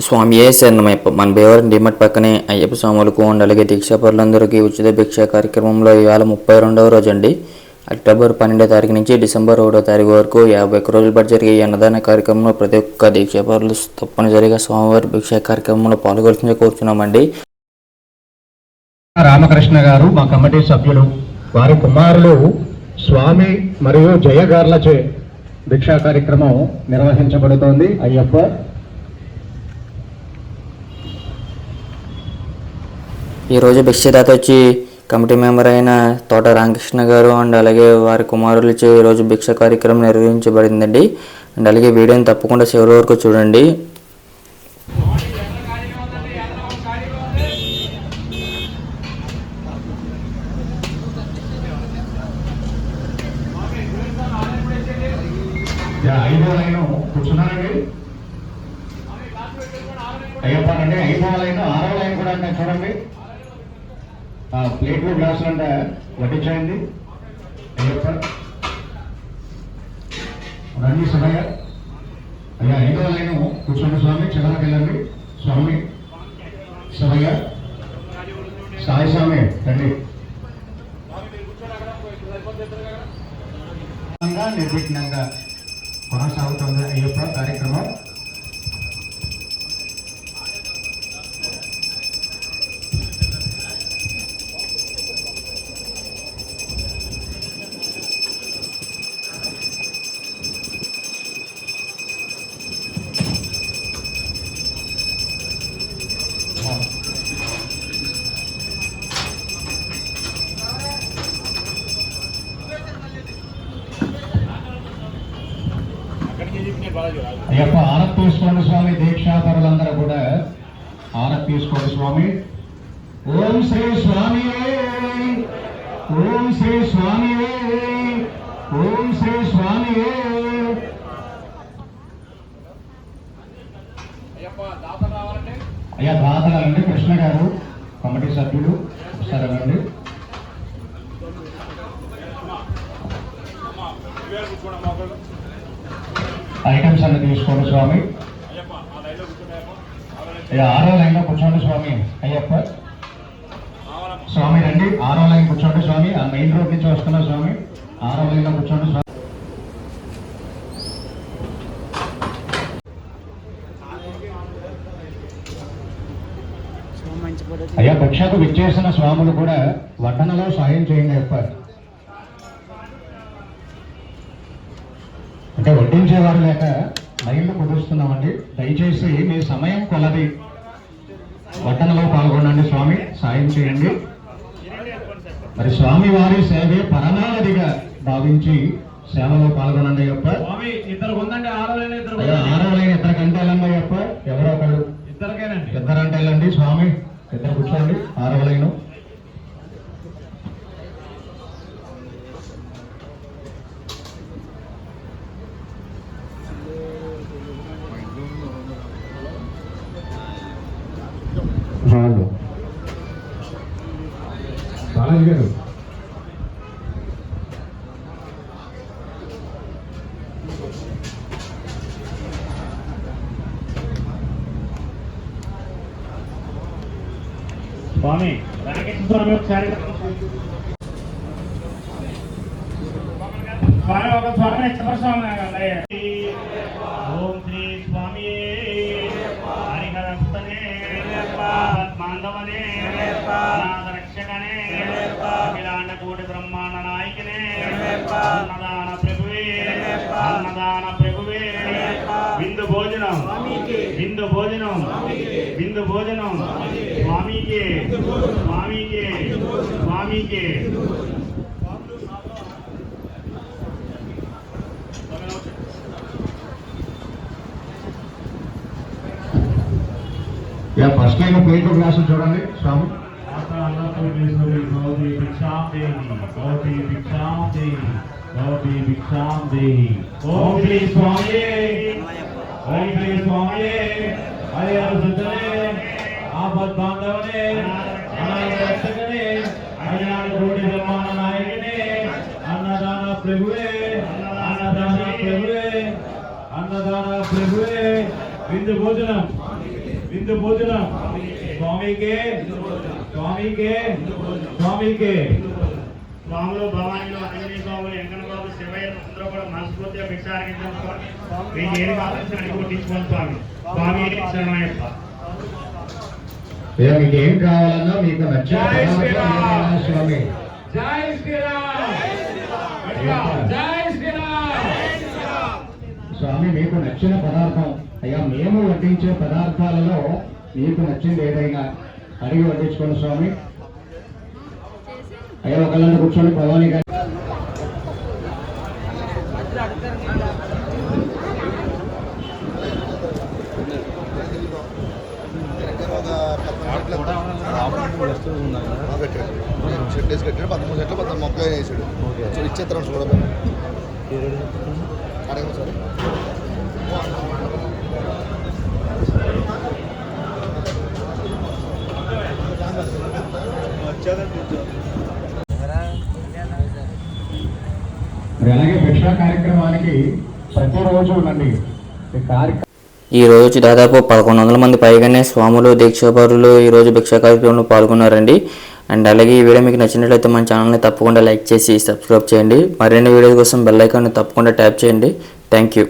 స్వామి ఏ శరణమయ్యప్ప మన బేవరం డిమట్ పక్కనే అయ్యప్ప స్వాములకు అండ్ అలాగే దీక్షాపరులందరికీ ఉచిత భిక్ష కార్యక్రమంలో ఇవాళ ముప్పై రెండవ రోజు అండి అక్టోబర్ పన్నెండో తారీఖు నుంచి డిసెంబర్ ఒకటో తారీఖు వరకు యాభై ఒక్క రోజుల పాటు జరిగే ఈ అన్నదాన కార్యక్రమంలో ప్రతి ఒక్క దీక్షాపరులు తప్పనిసరిగా స్వామివారి భిక్ష కార్యక్రమంలో పాల్గొల్సిందే కోరుతున్నామండి రామకృష్ణ గారు మా కమిటీ సభ్యులు వారి కుమారులు స్వామి మరియు జయ గార్లచే భిక్షా కార్యక్రమం నిర్వహించబడుతోంది. అయ్యప్ప ఈరోజు భిక్షదాత వచ్చి కమిటీ మెంబర్ అయిన తోట రామకృష్ణ గారు అండ్ అలాగే వారి కుమారులచే ఈరోజు భిక్ష కార్యక్రమం నిర్వహించబడిందండి. అండ్ అలాగే వీడియోని తప్పకుండా చివరి వరకు చూడండి. అయ్యప్ప అంటే ఐదో లైన్ ఆరో లైన్ కూడా చూడండి. ప్లేట్లు గ్లాసులు అంటే వడ్డించండి అయ్యప్ప. రండి సమయ అయ్యా ఐదో లైన్ కూర్చోండి స్వామి చివరికి వెళ్ళండి. స్వామి సభయ సాయి స్వామి రండి. నిర్విఘ్నంగా కొనసాగుతుంది అయ్యప్ప కార్యక్రమం. అయ్యప్ప ఆరత్ తీసుకోండి స్వామి దీక్షాపరులందరూ కూడా ఆరత్ తీసుకోండి స్వామి ఓం శ్రీ స్వామి ఓం శ్రీ స్వామి ఓం శ్రీ స్వామి అయ్యా దాతలండి కృష్ణ గారు కమిటీ సభ్యులు ఒకసారి రండి ఐటమ్స్ అన్ని తీసుకోండి స్వామి. ఆరో లైన్లో కూర్చోండి స్వామి. అయ్యప్ప. స్వామి రండి. ఆరో లైన్ కూర్చోండి స్వామి. ఆ మెయిన్ రోడ్ నుంచి వస్తున్నా స్వామి. ఆరో లైన్లో కూర్చోండి స్వామి. అయ్యా భిక్షకు విచ్చేసిన స్వాములు కూడా వడ్డనలో సాయం చేయండి అయ్యప్ప. అంటే వడ్డించేవారు లేక లైన్లు కుదురుస్తున్నామండి. దయచేసి మీ సమయం కొలది. వడ్డనలో పాల్గొనండి స్వామి సాయం చేయండి. మరి స్వామి వారి సేవే పరమావధిగా భావించి సేవలో పాల్గొనండి అయ్యప్ప. స్వామి ఇద్దరు గంట వెళ్ళండి అయ్యప్ప. ఎవరో ఒకళ్ళు ఇద్దరికేనండి. ఇద్దరు అంటే వెళ్ళండి స్వామి. ఇద్దరు కూర్చోండి ఆరో స్వామి స్వామి ఒకసారి స్వామి ఒక స్వామి చివరి ఓం శ్రీ స్వామి హరిహరస్తనే మాంధవనే రక్షకనే అఖిలాండ కోటి బ్రహ్మాండ నాయకనే అన్నదాన ప్రభువే అన్నదాన ప్రభువే. విందు భోజనం విందు భోజనం విందు భోజనం స్వామికి స్వామికి స్వామికి యా ఫస్ట్ లైన్ ప్లేట్ గ్లాసులు చూడండి స్వామి భవతి భిక్షాం దేహి భవతి భిక్షాం దేహి భవతి భిక్షాం దేహి ఓం శ్రీ స్వామి ఓం శ్రీ స్వామి హరిహర సిద్ధనే ఆపద్ బాంధవనే అనాథ రక్షకనే అజ్ఞాన కోటి బ్రహ్మాండ నాయకనే అన్నదాన ప్రభువే అన్నదాన ప్రభువే అన్నదాన ప్రభువే. విందు భోజనం విందు భోజనం. స్వామికే స్వామికే స్వామికే. స్వాములు భవానీలు అంజనీ స్వాములు వెంకన్న బాబు శివయ్య అందరూ కూడా మనస్ఫూర్తిగా భిక్షార్గించడం మీకు ఏది కావాల్సిన అడిగి స్వామి స్వామి శరణయ్యప్ప మీకు ఏం కావాలన్నా మీకు నచ్చిన స్వామి. జై స్వామి మీకు నచ్చిన పదార్థం. అయ్యా మేము వడ్డించే పదార్థాలలో మీకు నచ్చింది ఏదైనా అడిగి వడ్డించుకోండి స్వామి. అయ్యా ఒకళ్ళని కూర్చొని భవానీ గారి. షెడ్ వేసి కట్టాడు. పదమూడు సెట్లు పదమూడు మొక్కలు వేసాడు సో ఇచ్చేస్తాను చూడమని అడగండి సార్. మరి అలాగే భిక్షా కార్యక్రమానికి ప్రతిరోజు ఉండండి ఈ కార్యక్రమం ఈ రోజు దాదాపు పదకొండు వందల మంది పైగానే స్వాములు దీక్షాపరులు ఈ రోజు భిక్షా కార్యక్రమంలో పాల్గొన్నారండి. అండ్ అలాగే ఈ వీడియో మీకు నచ్చినట్లయితే మన ఛానల్ని తప్పకుండా లైక్ చేసి సబ్స్క్రైబ్ చేయండి. మరిన్ని వీడియోస్ కోసం బెల్ ఐకాన్ని తప్పకుండా ట్యాప్ చేయండి. Thank you.